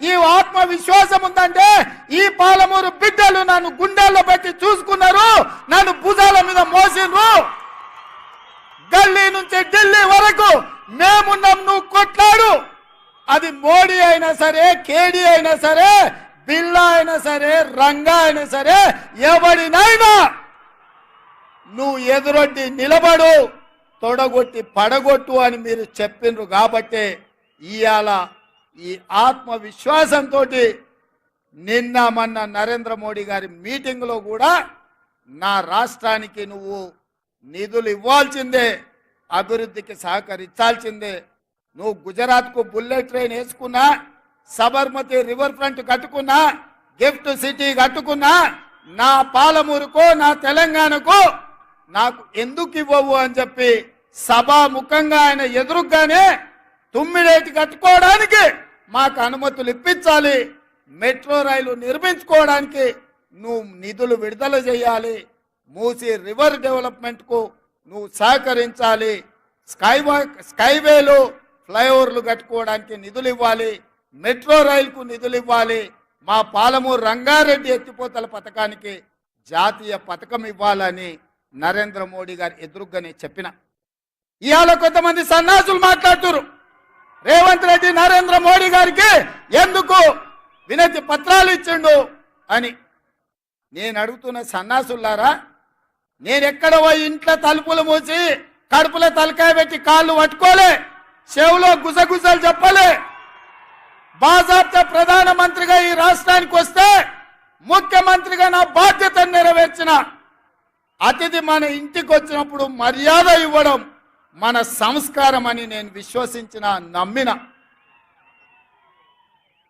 ఈ ఆత్మవిశ్వాసం ఉందంటే ఈ పాలమూరు బిడ్డలు నన్ను గుండెల్లో పెట్టి చూసుకున్నారు. నన్ను భుజాల మీద మోసిండ్రు. గల్లీ నుంచి ఢిల్లీ వరకు మేమున్నాం నువ్వు కొట్లాడు. అది మోడీ అయినా సరే కేడీ అయినా సరే బిల్లా అయినా సరే రంగా అయినా సరే ఎవడినైనా నువ్వు ఎదురొడ్డి నిలబడు తొడగొట్టి పడగొట్టు అని మీరు చెప్పిండ్రు కాబట్టి ఇవాళ ఈ ఆత్మవిశ్వాసంతో నిన్న మొన్న నరేంద్ర మోడీ గారి మీటింగ్లో కూడా నా రాష్ట్రానికి నువ్వు నిధులు ఇవ్వాల్సిందే అభివృద్ధికి సహకరించాల్సిందే. నువ్వు గుజరాత్కు బుల్లెట్ ట్రైన్ వేసుకున్నా సబర్మతి రివర్ ఫ్రంట్ కట్టుకున్నా గిఫ్ట్ సిటీ కట్టుకున్నా నా పాలమూరుకో నా తెలంగాణకు నాకు ఎందుకు ఇవ్వవు అని చెప్పి సభాముఖంగా ఆయన ఎదురుగానే తుమ్మిడేటి కట్టుకోవడానికి మాకు అనుమతులు ఇప్పించాలి. మెట్రో రైలు నిర్మించుకోవడానికి నువ్వు నిధులు విడుదల చేయాలి. మూసి రివర్ డెవలప్మెంట్కు నువ్వు సహకరించాలి. స్కైవాక్ స్కైవేలు ఫ్లైఓవర్లు కట్టుకోవడానికి నిధులు ఇవ్వాలి. మెట్రో రైలుకు నిధులు ఇవ్వాలి. మా పాలమూరు రంగారెడ్డి ఎత్తిపోతల పథకానికి జాతీయ పథకం ఇవ్వాలని నరేంద్ర మోడీ గారు ఎదురుగానే చెప్పిన. ఇవాళ కొంతమంది సన్నాసులు మాట్లాడుతున్నారు. రేవంత్ రెడ్డి నరేంద్ర మోడీ గారికి ఎందుకు వినతి పత్రాలు ఇచ్చిండు అని. నేను అడుగుతున్న సన్నాసులారా నేను ఎక్కడ పోయి ఇంట్లో తలుపులు మూసి కడుపులో తలకాయ పెట్టి కాళ్ళు పట్టుకోలే చెవులో గుసగుసలు చెప్పలే. బాజాప్తా ప్రధానమంత్రిగా ఈ రాష్ట్రానికి వస్తే ముఖ్యమంత్రిగా నా బాధ్యతను నెరవేర్చిన అతిథి మన ఇంటికి వచ్చినప్పుడు మర్యాద ఇవ్వడం మన సంస్కారం అని నేను విశ్వసించిన నమ్మిన